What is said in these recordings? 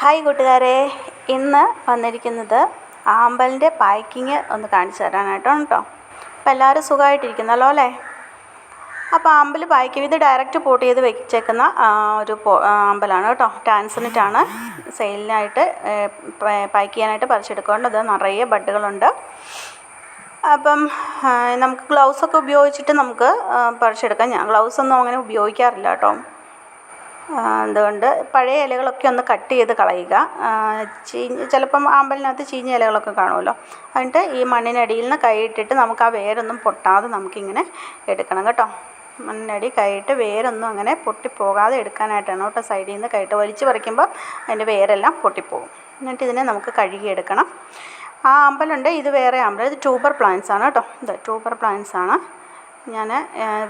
Hi കൂട്ടുകാരെ. ഇന്ന് വന്നിരിക്കുന്നത് ആമ്പലിന്റെ പാക്കിങ് ഒന്ന് കാണിച്ചു തരാനായിട്ടാണ് കേട്ടോ. അപ്പോൾ എല്ലാവരും സുഖമായിട്ടിരിക്കുന്നല്ലോ അല്ലേ? അപ്പോൾ ആമ്പൽ പാക്ക് ഇത് ഡയറക്റ്റ് പോട്ട് ചെയ്ത് വെച്ചേക്കുന്ന ഒരു ആമ്പലാണ് കേട്ടോ. ടാൻസണിറ്റാണ് സെയിലിനായിട്ട് പാക്ക് ചെയ്യാനായിട്ട് പറിച്ചെടുക്കേണ്ടത്. നിറയെ ബഡുകളുണ്ട് അപ്പം നമുക്ക് ഗ്ലൗസൊക്കെ ഉപയോഗിച്ചിട്ട് നമുക്ക് പറിച്ചെടുക്കാം. ഞാൻ ഗ്ലൗസൊന്നും അങ്ങനെ ഉപയോഗിക്കാറില്ല കേട്ടോ. അതുകൊണ്ട് പഴയ ഇലകളൊക്കെ ഒന്ന് കട്ട് ചെയ്ത് കളയുക. ചീഞ്ഞ് ചിലപ്പം ആമ്പലിനകത്ത് ചീഞ്ഞ ഇലകളൊക്കെ കാണുമല്ലോ. എന്നിട്ട് ഈ മണ്ണിനടിയിൽ നിന്ന് കൈയിട്ടിട്ട് നമുക്ക് ആ വേരൊന്നും പൊട്ടാതെ നമുക്കിങ്ങനെ എടുക്കണം കേട്ടോ. മണ്ണിനടി കൈയിട്ട് വേരൊന്നും അങ്ങനെ പൊട്ടിപ്പോകാതെ എടുക്കാനായിട്ടാണ് കേട്ടോ സൈഡിൽ നിന്ന് കൈയിട്ട് വലിച്ചു പറിക്കുമ്പോൾ അതിന്റെ വേരെല്ലാം പൊട്ടിപ്പോകും. എന്നിട്ട് ഇതിനെ നമുക്ക് കഴുകിയെടുക്കണം. ആ അമ്പലുണ്ട് ഇത് വേറെ അമ്പലം ഇത് ട്യൂബർ പ്ലാന്റ്സ് ആണ് കേട്ടോ. ഇത് ട്യൂബർ പ്ലാന്റ്സ് ആണ്. ഞാൻ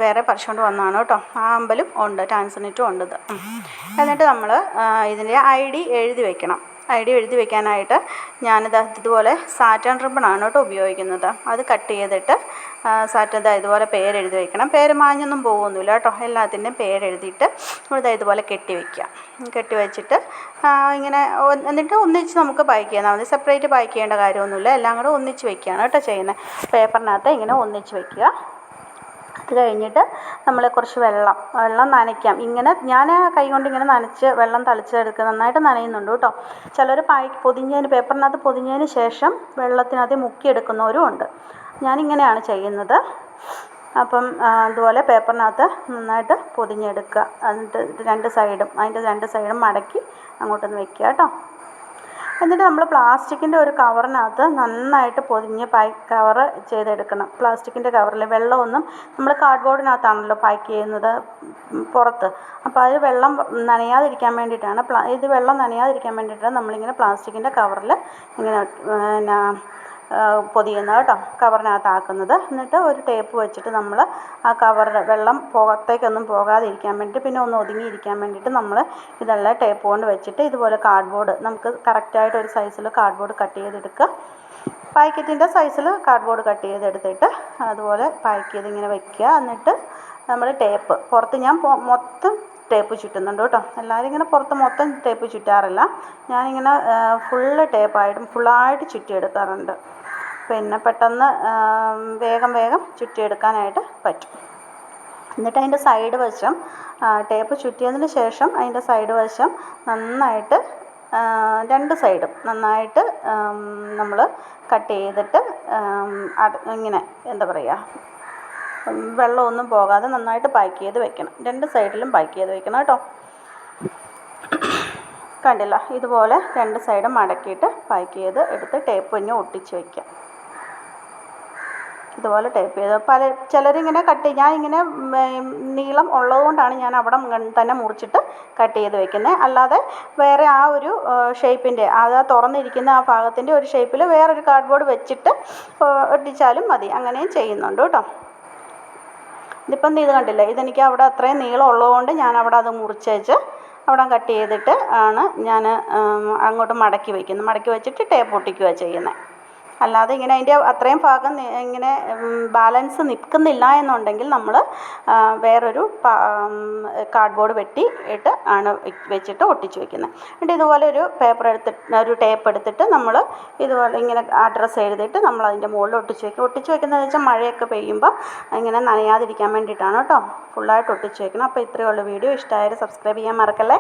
വേറെ പറിച്ചുകൊണ്ട് വന്നതാണ് കേട്ടോ. ആ അമ്പലും ഉണ്ട് ടാൻസണിറ്റും ഉണ്ട് ഇത്. എന്നിട്ട് നമ്മൾ ഇതിന്റെ ഐ ഡി എഴുതി വെക്കണം. ഐ ഡി എഴുതി വെക്കാനായിട്ട് ഞാനിത് ഇതുപോലെ സാറ്റൻ റിബണാണ് കേട്ടോ ഉപയോഗിക്കുന്നത്. അത് കട്ട് ചെയ്തിട്ട് സാറ്റൻ ഇതാ ഇതുപോലെ പേരെഴുതി വെക്കണം. പേര് മാഞ്ഞൊന്നും പോകുമൊന്നുമില്ല കേട്ടോ. എല്ലാത്തിന്റെയും പേരെഴുതിയിട്ട് നമ്മളിതാ ഇതുപോലെ കെട്ടി വയ്ക്കുക കെട്ടി വെച്ചിട്ട് ഇങ്ങനെ എന്നിട്ട് ഒന്നിച്ച് നമുക്ക് പാക്ക് ചെയ്യാം മതി. സെപ്പറേറ്റ് പാക്ക് ചെയ്യേണ്ട കാര്യമൊന്നുമില്ല. എല്ലാം കൂടെ ഒന്നിച്ച് വെക്കുകയാണ് കേട്ടോ ചെയ്യുന്നത്. പേപ്പറിനകത്ത് ഇങ്ങനെ ഒന്നിച്ച് വയ്ക്കുക അത് കഴിഞ്ഞിട്ട് നമ്മൾ കുറച്ച് വെള്ളം വെള്ളം നനയ്ക്കാം. ഇങ്ങനെ ഞാൻ കൈ കൊണ്ട് ഇങ്ങനെ നനച്ച് വെള്ളം തളിച്ചെടുക്കുക. നന്നായിട്ട് നനയുന്നുണ്ട് കേട്ടോ. ചിലർ പായ് പൊതിഞ്ഞതിന് പേപ്പറിനകത്ത് പൊതിഞ്ഞതിന് ശേഷം വെള്ളത്തിനകത്ത് മുക്കിയെടുക്കുന്നവരും ഉണ്ട്. ഞാനിങ്ങനെയാണ് ചെയ്യുന്നത്. അപ്പം അതുപോലെ പേപ്പറിനകത്ത് നന്നായിട്ട് പൊതിഞ്ഞെടുക്കുക. എന്നിട്ട് രണ്ട് സൈഡും അതിന്റെ രണ്ട് സൈഡും മടക്കി അങ്ങോട്ടൊന്ന് വെക്കുക കേട്ടോ. എന്നിട്ട് നമ്മൾ പ്ലാസ്റ്റിക്കിന്റെ ഒരു കവറിനകത്ത് നന്നായിട്ട് പൊതിഞ്ഞ് പാക്ക് കവറ് ചെയ്തെടുക്കണം. പ്ലാസ്റ്റിക്കിന്റെ കവറിൽ വെള്ളമൊന്നും നമ്മൾ കാർഡ്ബോർഡിനകത്താണല്ലോ പാക്ക് ചെയ്യുന്നത് പുറത്ത്. അപ്പോൾ അത് വെള്ളം നനയാതിരിക്കാൻ വേണ്ടിയിട്ടാണ് ഇത് വെള്ളം നനയാതിരിക്കാൻ വേണ്ടിയിട്ടാണ് നമ്മളിങ്ങനെ പ്ലാസ്റ്റിക്കിന്റെ കവറിൽ ഇങ്ങനെ പൊതിയുന്നത് കേട്ടോ കവറിനകത്താക്കുന്നത്. എന്നിട്ട് ഒരു ടേപ്പ് വെച്ചിട്ട് നമ്മൾ ആ കവറിൽ വെള്ളം പുറത്തേക്കൊന്നും പോകാതിരിക്കാൻ വേണ്ടിയിട്ട് പിന്നെ ഒന്ന് ഒതുങ്ങിയിരിക്കാൻ വേണ്ടിയിട്ട് നമ്മൾ ഇതെല്ലാം ടേപ്പ് കൊണ്ട് വെച്ചിട്ട് ഇതുപോലെ കാർഡ്ബോർഡ് നമുക്ക് കറക്റ്റായിട്ട് ഒരു സൈസിൽ കാർഡ്ബോർഡ് കട്ട് ചെയ്തെടുക്കുക. പാക്കറ്റിന്റെ സൈസിൽ കാർഡ്ബോർഡ് കട്ട് ചെയ്തെടുത്തിട്ട് അതുപോലെ പാക്ക് ചെയ്ത് ഇങ്ങനെ വെക്കുക. എന്നിട്ട് നമ്മൾ ടേപ്പ് പുറത്ത് ഞാൻ മൊത്തം ടേപ്പ് ചുറ്റുന്നുണ്ട് കേട്ടോ. എല്ലാവരും ഇങ്ങനെ പുറത്ത് മൊത്തം ടേപ്പ് ചുറ്റാറില്ല. ഞാനിങ്ങനെ ഫുള്ള് ടേപ്പായിട്ടും ഫുള്ളായിട്ട് ചുറ്റിയെടുക്കാറുണ്ട്. പിന്നെ പെട്ടെന്ന് വേഗം വേഗം ചുറ്റിയെടുക്കാനായിട്ട് പറ്റും. എന്നിട്ട് അതിന്റെ സൈഡ് വശം ടേപ്പ് ചുറ്റിയതിന് ശേഷം അതിന്റെ സൈഡ് വശം നന്നായിട്ട് രണ്ട് സൈഡും നന്നായിട്ട് നമ്മൾ കട്ട് ചെയ്തിട്ട് ഇങ്ങനെ എന്താ പറയുക വെള്ളമൊന്നും പോകാതെ നന്നായിട്ട് പാക്ക് ചെയ്ത് വെക്കണം. രണ്ട് സൈഡിലും പാക്ക് ചെയ്ത് വെക്കണം കേട്ടോ. കണ്ടില്ല ഇതുപോലെ രണ്ട് സൈഡും മടക്കിയിട്ട് പാക്ക് ചെയ്ത് എടുത്ത് ടേപ്പ് തന്നെ ഒട്ടിച്ച് വയ്ക്കാം ഇതുപോലെ ടൈപ്പ് ചെയ്ത് പല ചിലരിങ്ങനെ കട്ട് ഞാൻ ഇങ്ങനെ നീളം ഉള്ളതുകൊണ്ടാണ് ഞാൻ അവിടെ തന്നെ മുറിച്ചിട്ട് കട്ട് ചെയ്ത് വെക്കുന്നത് അല്ലാതെ വേറെ ആ ഒരു ഷേപ്പിന്റെ അത് ആ തുറന്നിരിക്കുന്ന ആ ഭാഗത്തിന്റെ ഒരു ഷേപ്പിൽ വേറൊരു കാർഡ്ബോർഡ് വെച്ചിട്ട് ഒട്ടിച്ചാലും മതി. അങ്ങനെയും ചെയ്യുന്നുണ്ട് കേട്ടോ. ഇതിപ്പം ഇത് കണ്ടില്ല? ഇതെനിക്ക് അവിടെ അത്രയും നീളം ഉള്ളതുകൊണ്ട് ഞാൻ അവിടെ അത് മുറിച്ചേച്ച് അവിടെ കട്ട് ചെയ്തിട്ട് ആണ് ഞാൻ അങ്ങോട്ട് മടക്കി വയ്ക്കുന്നത് മടക്കി വെച്ചിട്ട് ടേപ്പ് ഒട്ടിക്കുകയാണ് ചെയ്യുന്നത് അല്ലാതെ ഇങ്ങനെ അതിന്റെ അത്രയും ഭാഗം ഇങ്ങനെ ബാലൻസ് നിൽക്കുന്നില്ല എന്നുണ്ടെങ്കിൽ നമ്മൾ വേറൊരു കാർഡ്ബോർഡ് വെട്ടി ഇട്ട് ആണ് വെച്ചിട്ട് ഒട്ടിച്ച് വെക്കുന്നത്. എന്നിട്ട് ഇതുപോലെ ഒരു പേപ്പർ എടുത്തിട്ട് ഒരു ടേപ്പ് എടുത്തിട്ട് നമ്മൾ ഇതുപോലെ ഇങ്ങനെ അഡ്രസ്സ് എഴുതിയിട്ട് നമ്മൾ അതിന്റെ മുകളിൽ ഒട്ടിച്ച് വെക്കും. ഒട്ടിച്ച് വെക്കുന്നതെന്ന് വെച്ചാൽ മഴയൊക്കെ പെയ്യുമ്പോൾ ഇങ്ങനെ നനയാതിരിക്കാൻ വേണ്ടിയിട്ടാണ് കേട്ടോ. ഫുള്ളായിട്ട് ഒട്ടിച്ച് വെക്കണം. അപ്പോൾ ഇത്രയേ ഉള്ളൂ. വീഡിയോ ഇഷ്ടമായാലും സബ്സ്ക്രൈബ് ചെയ്യാൻ മറക്കല്ലേ?